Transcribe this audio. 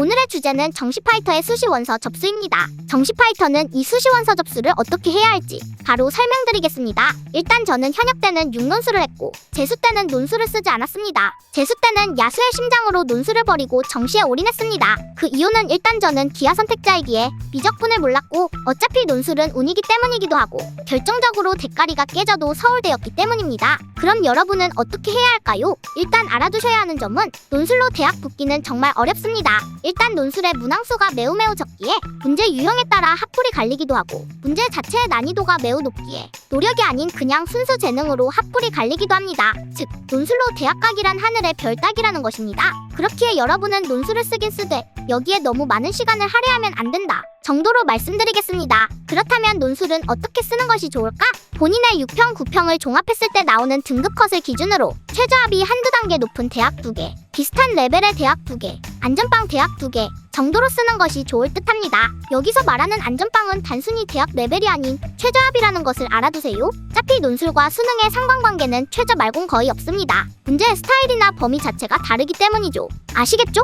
오늘의 주제는 정시 파이터의 수시 원서 접수입니다. 정시 파이터는 이 수시 원서 접수를 어떻게 해야 할지 바로 설명드리겠습니다. 일단 저는 현역 때는 6논술을 했고 재수 때는 논술을 쓰지 않았습니다. 재수 때는 야수의 심장으로 논술을 버리고 정시에 올인했습니다. 그 이유는 일단 저는 기하 선택자이기에 미적분을 몰랐고 어차피 논술은 운이기 때문이기도 하고 결정적으로 대가리가 깨져도 서울대였기 때문입니다. 그럼 여러분은 어떻게 해야 할까요? 일단 알아두셔야 하는 점은 논술로 대학 붙기는 정말 어렵습니다. 일단 논술의 문항수가 매우 매우 적기에 문제 유형에 따라 합풀이 갈리기도 하고 문제 자체의 난이도가 매우 높기에 노력이 아닌 그냥 순수 재능으로 합풀이 갈리기도 합니다. 즉 논술로 대학 가기란 하늘의 별 따기라는 것입니다. 그렇기에 여러분은 논술을 쓰긴 쓰되 여기에 너무 많은 시간을 할애하면 안 된다. 정도로 말씀드리겠습니다. 그렇다면 논술은 어떻게 쓰는 것이 좋을까? 본인의 6평, 9평을 종합했을 때 나오는 등급 컷을 기준으로 최저합이 한두 단계 높은 대학 2개, 비슷한 레벨의 대학 2개, 안전빵 대학 2개 정도로 쓰는 것이 좋을 듯합니다. 여기서 말하는 안전빵은 단순히 대학 레벨이 아닌 최저합이라는 것을 알아두세요. 짜피 논술과 수능의 상관관계는 최저 말고는 거의 없습니다. 문제의 스타일이나 범위 자체가 다르기 때문이죠. 아시겠죠?